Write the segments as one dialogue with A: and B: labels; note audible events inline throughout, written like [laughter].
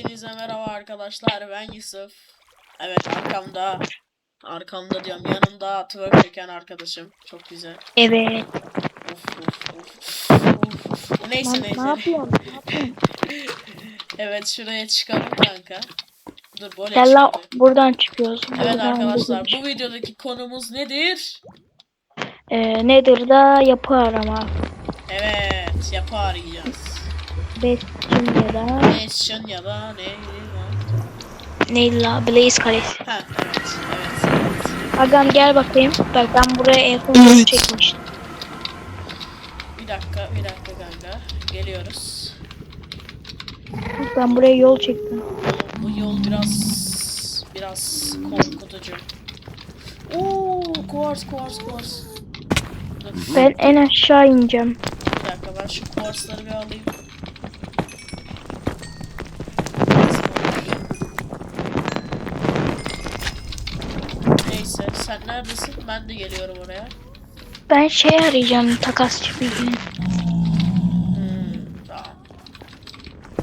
A: Hepinize merhaba arkadaşlar. Ben Yusuf. Evet arkamda arkamda diyorum yanımda twerk çeken arkadaşım. Çok güzel.
B: Evet.
A: Of of of. of, of. Neyse
B: Lan,
A: neyse.
B: ne yapıyorsun? Ne yapıyorsun? [laughs]
A: evet şuraya çıkalım kanka. Dur böyle
B: Gel buradan çıkıyoruz.
A: Evet
B: Buradan
A: arkadaşlar
B: buradan
A: bu videodaki konumuz nedir?
B: Ee, nedir da yapı arama.
A: Evet yapı arayacağız.
B: Bestim ya da
A: Nation ya da ne? ne-
B: neydi la Blaze Kalesi.
A: Ha evet evet. evet.
B: Agam gel bakayım. Bak ben buraya en son yol çekmiştim.
A: Bir dakika bir dakika kanka. Geliyoruz.
B: Bak Ben buraya yol çektim.
A: Bu yol biraz biraz korkutucu. Oo, kuars kuars kuars.
B: Ben en aşağı ineceğim.
A: Bir dakika ben şu kuarsları bir alayım. Sen neredesin? Ben de geliyorum oraya.
B: Ben şey arayacağım takasçı bilgini.
A: Hmm, tamam.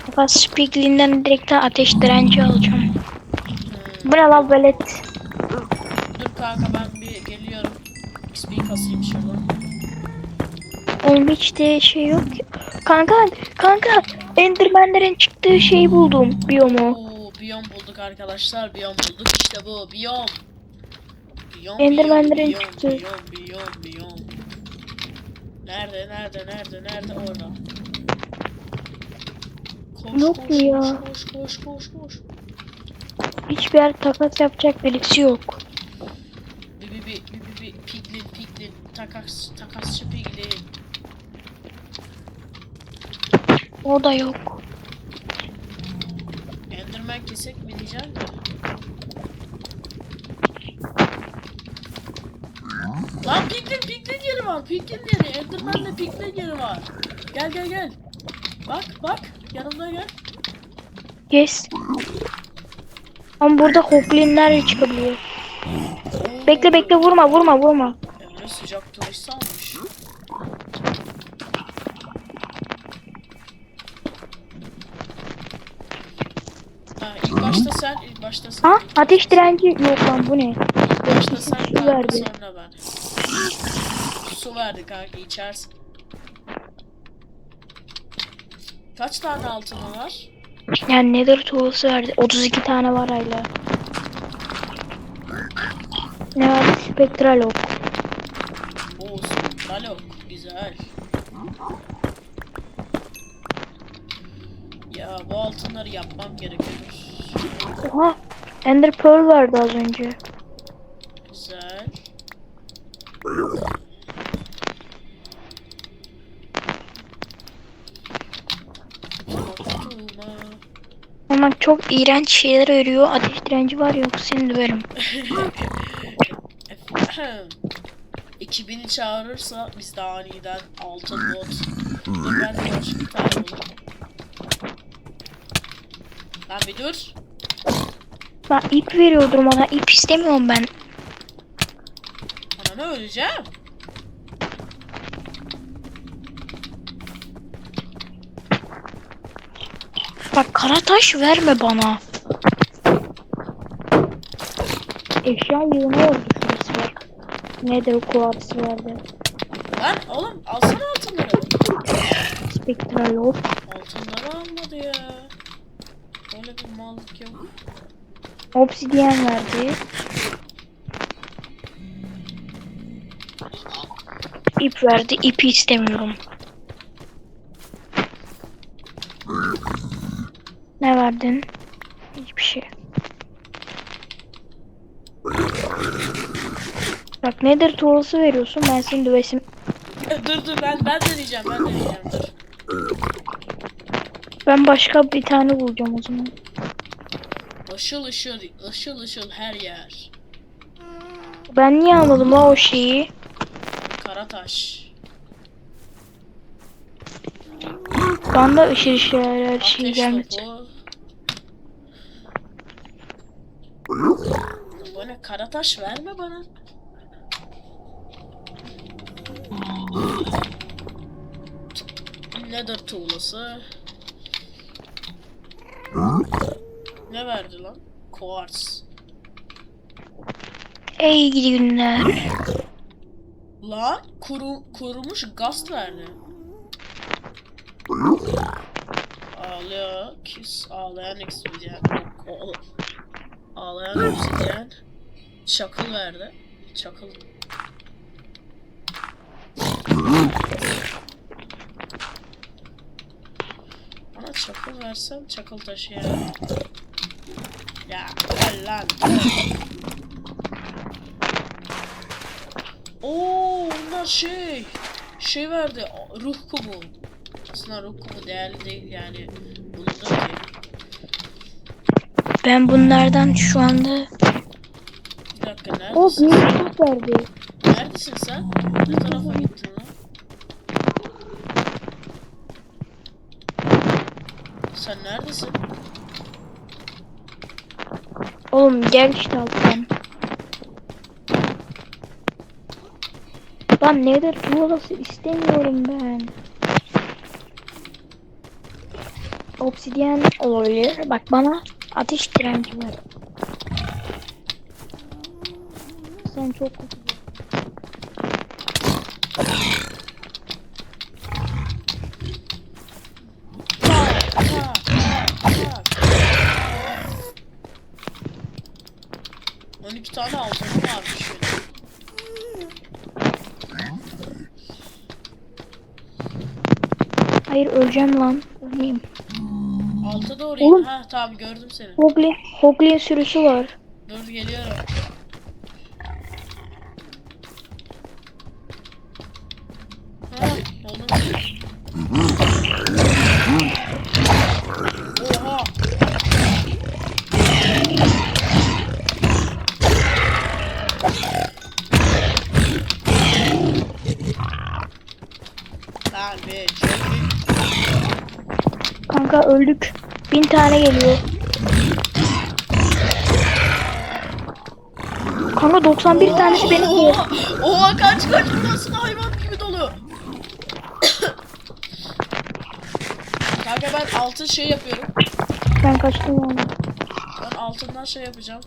B: Takasçı bilgiliğinden direkt ateş direnci alacağım.
A: Hmm.
B: Bu ne la velet?
A: Dur kanka ben bir geliyorum. XP kasayım şuradan.
B: Oğlum hiç de şey yok ki. Kanka, kanka Enderman'lerin çıktığı şeyi buldum biyomu.
A: Oo, biyom bulduk arkadaşlar. Biyom bulduk. İşte bu biyom.
B: Enderman'lerin
A: biyom. Nerede, nerede, nerede, nerede? Orada. Koş,
B: Yok
A: koş,
B: ya?
A: Koş, koş, koş, koş.
B: Hiçbir yer takas yapacak birisi yok.
A: Bir, bir, bir, bir, bir, bir, piglin, piglin. Takas, takasçı piglin.
B: O da yok.
A: Enderman kesek mi diyeceğim de. Lan piglin, piglin yeri var. Piglin yeri. Enderman'le piglin yeri var. Gel, gel, gel. Bak, bak. Yanımda gel.
B: Yes. Ama burada hoplinler çıkabiliyor. Bekle bekle vurma vurma vurma.
A: Emre sıcak turist almış. Ha, ilk başta sen, ilk başta sen.
B: Ha ateş direnci yok lan bu ne?
A: İlk başta sen
B: Su
A: kanka
B: verdi.
A: sonra ben. Su verdi kanka içersin. Kaç tane altını var?
B: Yani nether tuğlası verdi. 32 tane var hala. Ne var? Spektral ok.
A: Oo, Balok. Güzel. Ya bu altınları yapmam gerekiyor.
B: Oha. Ender Pearl vardı az önce.
A: Güzel.
B: Ama çok iğrenç şeyler örüyor. Ateş direnci var yok seni döverim. [laughs]
A: 2000'i çağırırsa biz de aniden altın bot. Ben başka bir tane bulayım. Lan bir dur.
B: Ben ip veriyordum bana. ip istemiyorum ben.
A: Ananı öleceğim.
B: Bak kara taş verme bana. Eşya yığını oldu şurası bak. Nedir kuartz verdi.
A: Lan oğlum alsana altınları.
B: Spektral ok.
A: Altınları almadı ya. Böyle bir mallık yok.
B: Obsidiyen verdi. İp verdi. İpi istemiyorum. Ne verdin? Hiçbir şey. Bak nedir tuğlası veriyorsun ben seni dövesim. [laughs]
A: dur dur ben ben deneyeceğim ben deneyeceğim dur.
B: Ben başka bir tane bulacağım o zaman.
A: Işıl ışıl ışıl ışıl her yer.
B: Ben niye almadım o şeyi?
A: Karataş.
B: Bana ışır ışır her şey
A: Ateş
B: gelmedi.
A: topu. Karataş verme bana. Nether tuğlası. Ne verdi lan? Quartz.
B: Ey gidi günler.
A: Lan kuru, kurumuş gaz verdi. Ağlıyor. Kiss. Ağlayan. Ağ- Ağlayan obsidyen. Çakıl verdi. Çakıl. Bana çakıl versen çakıl taşıyarım. Ya gel lan. Oo, onlar şey. Şey verdi. Ruh kumu. Aslında ruh kumu değerli değil yani. Bulundu ki.
B: Ben bunlardan şu anda... O
A: neredesin?
B: büyük top verdi.
A: Neredesin sen? Ne tarafa gittin lan? Sen neredesin?
B: Oğlum gel işte alttan. Lan nedir tuğlası istemiyorum ben. Obsidyen olabilir. Bak bana ateş direnci ver. Sen çok kötü.
A: Tak, tak, tak, tak. 12 tane altınım varmış. benim.
B: Hayır öleceğim lan. Ölmeyeyim.
A: Alta doğru
B: Oğlum.
A: Ha tamam gördüm seni.
B: Hoglin, Hoglin sürüsü var.
A: Dur geliyorum. Ha, oğlum. Oha. Lan be, çok iyi.
B: Kanka öldük. Bin tane geliyor. Kanka 91 tanesi beni.
A: Oha, oha kaç kaç burası da hayvan gibi dolu. Kanka ben altın şey yapıyorum.
B: Ben kaçtım onu.
A: Ben altından şey yapacağım.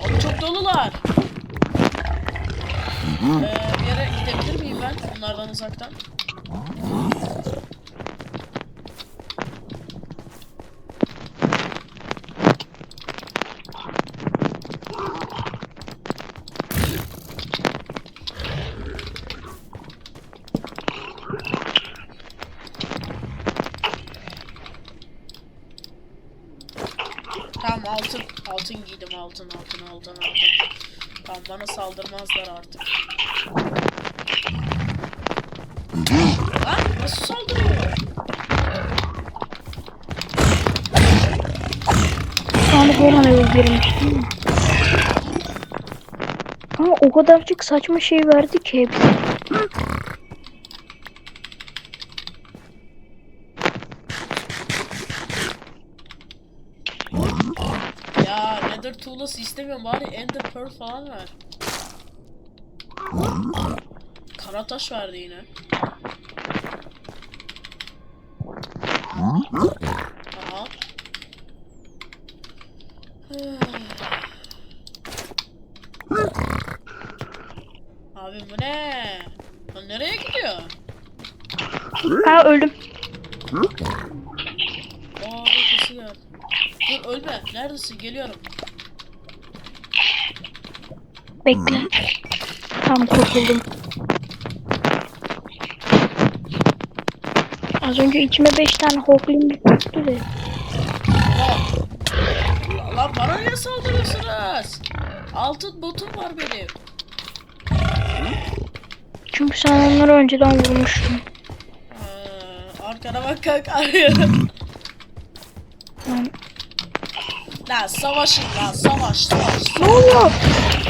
A: Oğlum çok dolular. Ee, bir yere gidebilir miyim ben onlardan uzaktan? Tamam altın. Altın giydim altın altın altın altın. Tamam bana saldırmazlar artık. Lan nasıl saldırıyor?
B: Şu anda Goran'a öldürmüştüm. Ama o kadarcık saçma şey verdi ki hepsi.
A: Ya Tuğlası istemiyorum bari Ender Pearl falan ver. Kara taş verdi yine. Aha. Abi bu ne? Lan nereye gidiyor?
B: Ha öldüm.
A: Aa. Dur ölme. Neredesin? Geliyorum.
B: Bekle. Tam kurtuldum. Az önce içime 5 tane Hoglin düştü de.
A: Lan bana niye saldırıyorsunuz? Altın botum var benim.
B: Çünkü sen onları önceden vurmuştun.
A: Aa, arkana bak kanka arıyorum. Lan savaşın lan savaş savaş.
B: ne oluyor?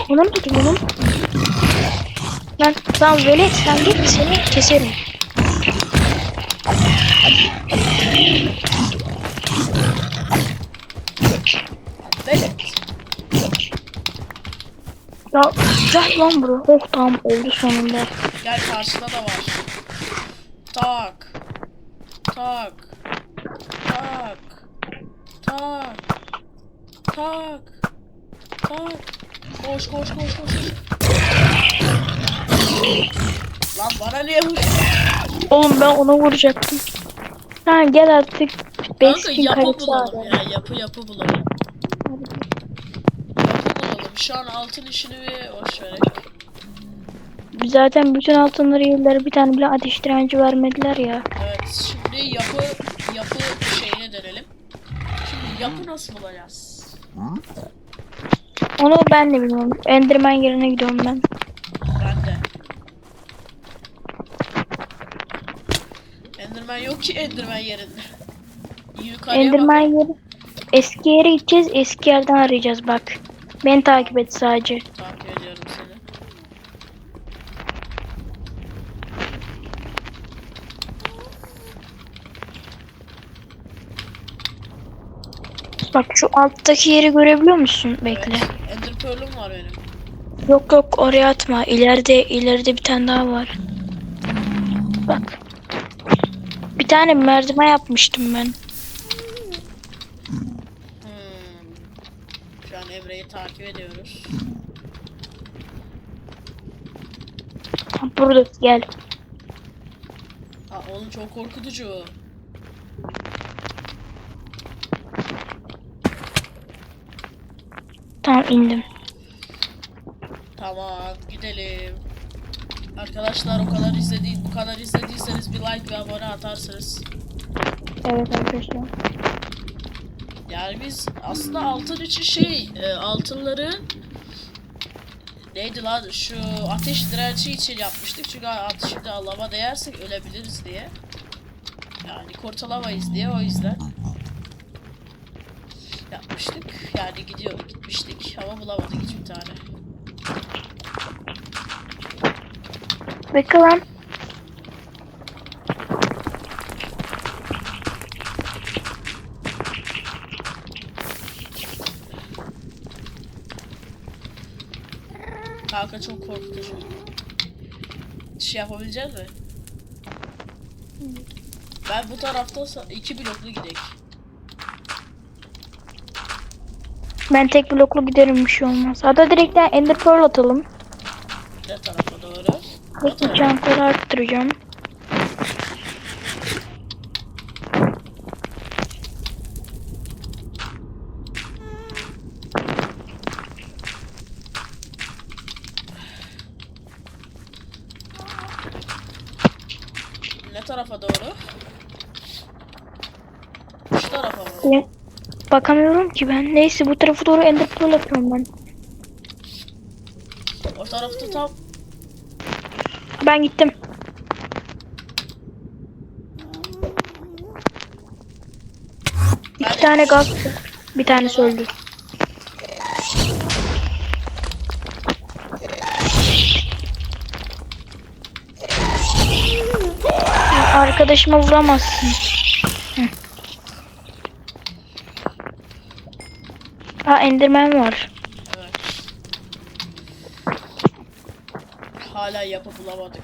B: Onu mu mu tutayım? Lan tamam velet sen git seni keserim.
A: Velet.
B: Ya güzel lan bro. Oh tamam oldu sonunda.
A: Gel karşıda da var. Tak. Tak. Tak. Tak. Tak. Tak. Koş koş koş koş. Lan bana niye vuruyorsun?
B: Oğlum ben ona vuracaktım. Tamam gel artık.
A: Kanka
B: Beskin
A: yapı bulalım
B: abi.
A: ya. Yapı yapı bulalım. Yapı bulalım. Şu an altın işini bir boş verek.
B: Zaten bütün altınları yılları bir tane bile ateş direnci vermediler ya.
A: Evet şimdi yapı yapı şeyine dönelim. Şimdi yapı nasıl bulacağız?
B: Onu ben de bilmiyorum. Enderman yerine gidiyorum ben.
A: Ben de. Enderman yok ki Enderman yerinde. Yukarıya
B: Enderman
A: bak.
B: yeri. Eski yere gideceğiz. Eski yerden arayacağız bak. Beni takip et sadece.
A: Takip ediyorum seni.
B: Bak şu alttaki yeri görebiliyor musun? Bekle.
A: Evet. Pearl'üm var benim.
B: Yok yok oraya atma. İleride ileride bir tane daha var. Bak. Bir tane merdiven yapmıştım ben.
A: Hmm. Şu an Emre'yi takip ediyoruz.
B: Burada gel.
A: Ha oğlum çok korkutucu.
B: Tamam indim.
A: Tamam gidelim. Arkadaşlar o kadar izledi bu kadar izlediyseniz bir like ve abone atarsınız.
B: Evet arkadaşlar.
A: Yani biz aslında altın için şey e, altınları neydi lan şu ateş direnci için yapmıştık çünkü at- şimdi lava değersek ölebiliriz diye. Yani kurtulamayız diye o yüzden yapmıştık. Yani gidiyor gitmiştik ama bulamadık hiçbir tane.
B: Bekle lan.
A: Kanka çok korkutucu. Şey yapabilecek mi? Ben bu tarafta iki bloklu gidek.
B: Ben tek bloklu giderim bir şey olmaz. Hatta direkt de Ender Pearl atalım. Bekle çantaları arttıracağım.
A: Ne tarafa doğru? Şu tarafa mı?
B: Bakamıyorum ki ben. Neyse bu tarafa doğru Ender Pearl atıyorum ben.
A: O tarafta tam
B: Ben gittim. İki tane gaz. Bir tanesi öldü. Arkadaşıma vuramazsın. Hı. Aa Enderman var.
A: Evet. Hala yapı bulamadık.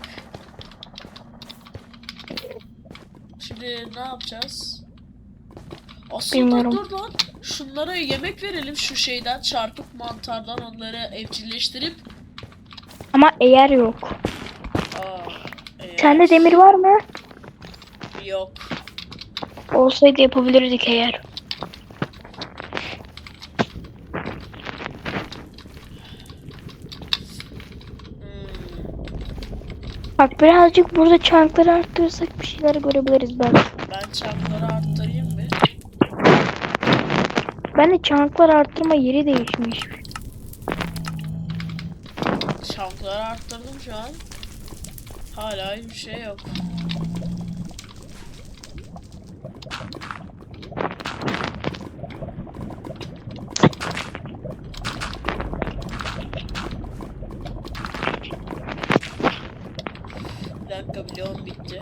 A: Şimdi ne yapacağız? Aslında
B: Bilmiyorum.
A: dur lan. Şunlara yemek verelim şu şeyden çarpık mantardan onları evcilleştirip.
B: Ama eğer yok.
A: Aa, evet.
B: Sende demir var mı?
A: Yok.
B: Olsaydı yapabilirdik eğer.
A: Hmm,
B: Bak birazcık burada çankları arttırırsak bir şeyler görebiliriz belki.
A: ben çarpları arttırayım mı?
B: Ben de çanklar arttırma yeri değişmiş.
A: Çarpları arttırdım şu an. Hala hiçbir şey yok. Bir dakika bloğum bitti.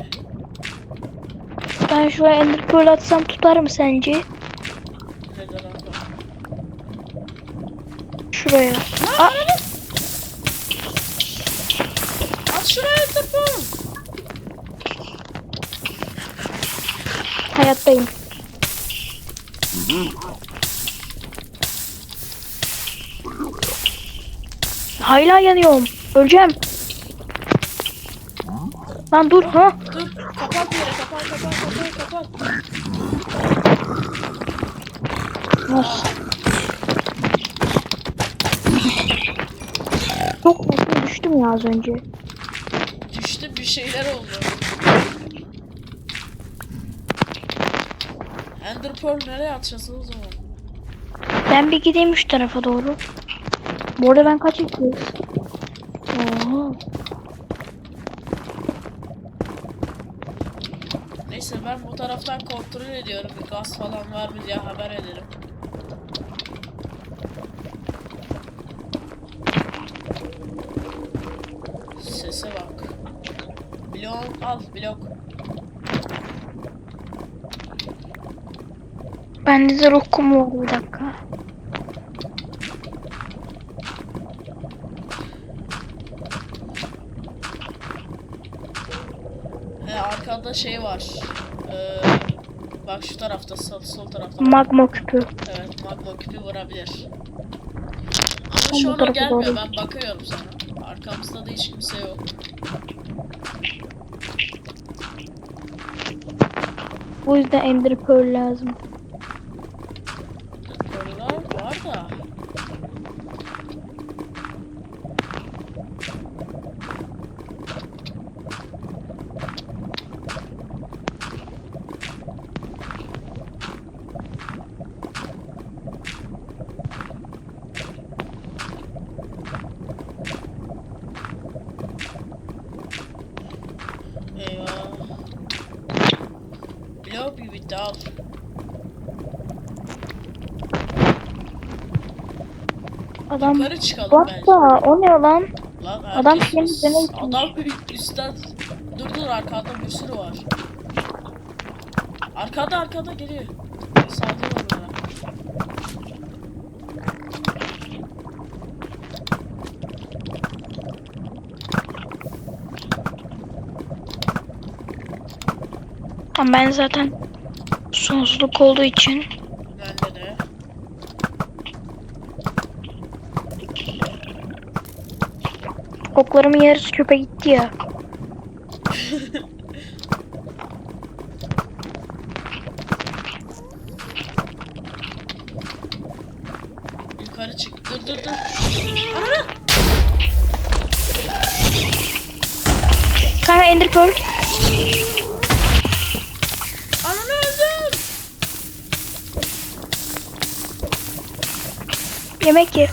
B: Ben şuraya ender pearl atsam tutar mı sence?
A: Neden ama?
B: Şuraya. Aa,
A: At şuraya topu.
B: Hayattayım. Hala yanıyorum. Öleceğim. Lan dur ha.
A: Dur kapat yere kapat kapat kapat kapat.
B: Oh. Çok fazla düştüm ya az önce.
A: Düştü bir şeyler oldu. Ender Pearl nereye atacağız o zaman?
B: Ben bir gideyim şu tarafa doğru. Bu arada ben kaç yapıyorum? Oo.
A: Neyse taraftan kontrol ediyorum. Bir gaz falan var mı diye haber ederim. Sese bak. Blok al blok.
B: Bende de ruh kumu var bir dakika.
A: He arkada şey var. Ee, bak şu tarafta sol, sol tarafta.
B: Magma küpü.
A: Evet magma küpü vurabilir. Ama şu an gelmiyor.
B: doğru
A: Ben bakıyorum sana. Arkamızda da hiç kimse yok.
B: Bu yüzden Ender Pearl lazım.
A: Korular var da. Eyvah. Blok bir bitti al.
B: Adam
A: Yukarı çıkalım bence.
B: the? O ne lan?
A: Lan
B: Adam
A: herkes
B: senin
A: üst-
B: üzerine gitmiş.
A: Adam üstten dur dur arkanda bir sürü var. Arkada arkada geliyor. Saldır onlara.
B: Ama ben zaten sonsuzluk olduğu için
A: Bende de.
B: Oklarımın yarısı çöpe gitti ya. [laughs]
A: Yukarı çık. Dur dur dur. Ananı!
B: Kanka Ender Pearl.
A: Ananı öldüm.
B: Yemek ye.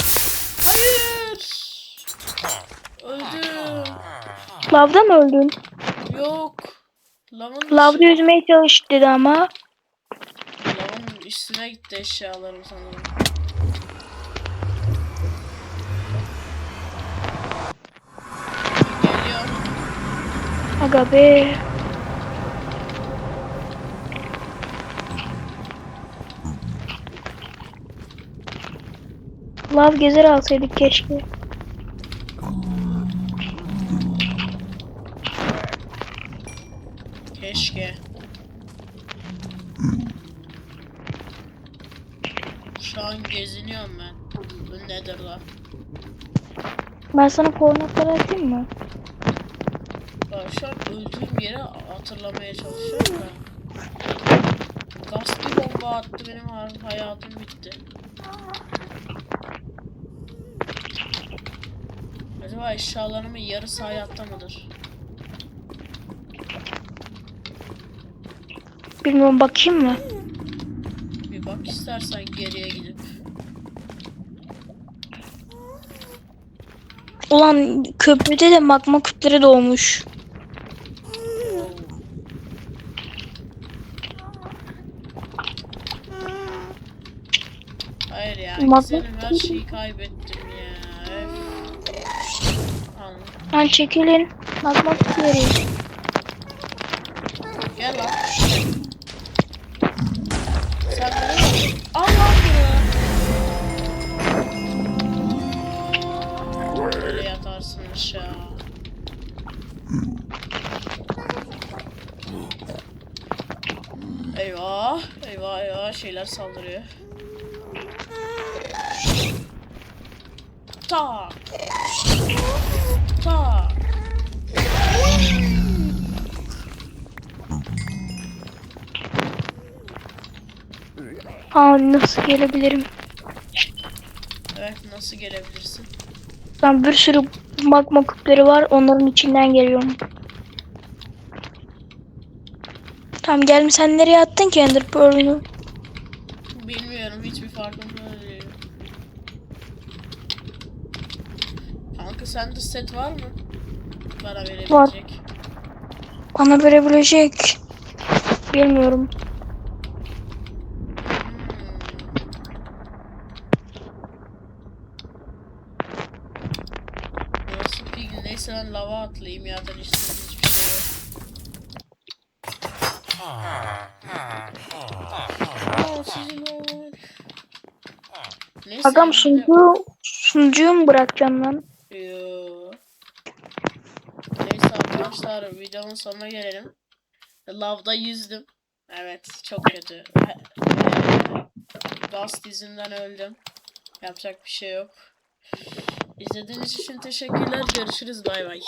A: Hayır. Öldüm.
B: Lavda mı öldün?
A: Yok. Lavın
B: Lavda yüzmeye çalış dedi ama.
A: Lavın üstüne gitti eşyalarım sanırım. Geliyor.
B: Aga be. Lav gezer alsaydık keşke.
A: Keşke. Şu an geziniyorum ben. Bu nedir la?
B: Ben sana koordinatları atayım mı?
A: Bak şu an öldüğüm yeri hatırlamaya çalışıyorum da. Gaz bir bomba attı benim ha- hayatım bitti. Acaba eşyalarımın yarısı hayatta mıdır?
B: Bilmiyorum bakayım mı?
A: Bir bak istersen geriye gidip.
B: Ulan köprüde de magma küpleri doğmuş.
A: Hayır ya,
B: Magma
A: her şeyi kaybettim ya. Öf.
B: Lan çekilin. Magma küpleri.
A: Gel lan. Aşağı. Eyvah, eyvah, eyvah şeyler saldırıyor. Tak. Tak.
B: Aa nasıl gelebilirim?
A: Evet nasıl gelebilirsin?
B: Ben bir sürü magma küpleri var. Onların içinden geliyorum. Tamam gelme sen nereye attın ki Ender Pearl'ünü?
A: Bilmiyorum hiçbir farkında değilim. Kanka sende set var mı? Bana verebilecek.
B: Bana verebilecek. Bilmiyorum.
A: Ben lava atlayayım ya. Da istediğim hiçbir şey yok. Aa, sizin var. Neyse,
B: Adam
A: de-
B: sunucu, sunucuyu mu bırakacağım lan?
A: Yoo. Neyse arkadaşlar videonun sonuna gelelim. Lavda yüzdüm. Evet çok kötü. Ve Gast yüzünden öldüm. Yapacak bir şey yok. İzlediğiniz için teşekkürler. Görüşürüz. Bay bay.